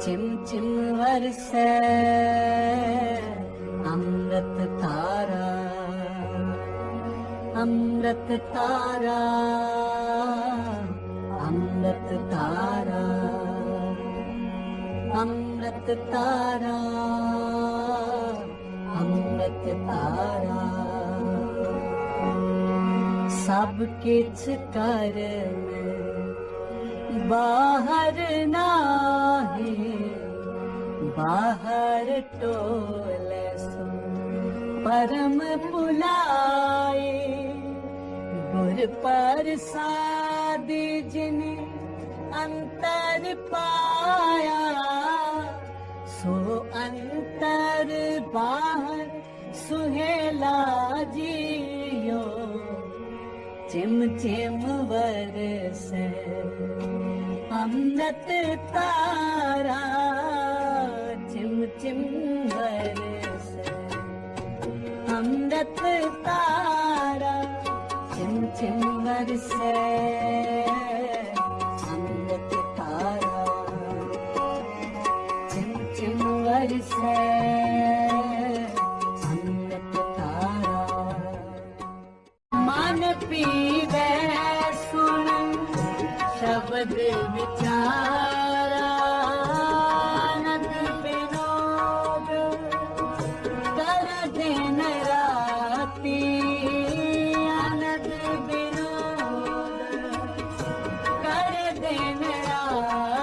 ਚਿਮ ਚਿਮ ਵਰਸੈ ਅੰਮ੍ਰਿਤ ਤਾਰਾ ਅੰਮ੍ਰਿਤ ਤਾਰਾ ਅੰਮ੍ਰਿਤ ਤਾਰਾ ਅੰਮ੍ਰਿਤ ਤਾਰਾ ਅੰਮ੍ਰਿਤ ਤਾਰਾ ਸਭ ਕਿਛ ਕਰਨ ਬਾਹਰ ਨਾਹੀ ਬਾਹਰ ਟੋਲੇ ਸੋ ਪਰਮ ਪੁਲਾਏ ਗੁਰ ਪ੍ਰਸਾਦ ਜਿਨ ਅੰਤਰ ਪਾਇਆ ਸੋ ਅੰਤਰ ਬਾਹਰ ਸੁਹੇਲਾ ਜੀਓ ਚਿਮ ਚਿਮ ਵਰਸੈ ਅੰਮ੍ਰਿਤ ਤਾਰਾ ਚਿਮ ਚਿਮ ਵਰਸੈ ਅੰਮ੍ਰਿਤ ਤਾਰਾ ਚਿਮ ਚਿਮ ਵਰਸੈ ਅੰਮ੍ਰਿਤ ਤਾਰਾ ਚਿਮ ਚਿਮ ਵਰਸੈ ਅੰਮ੍ਰਿਤ ਤਾਰਾ ਮਨ ਪੀਵੇ ਸੁਣ ਸ਼ਬਦ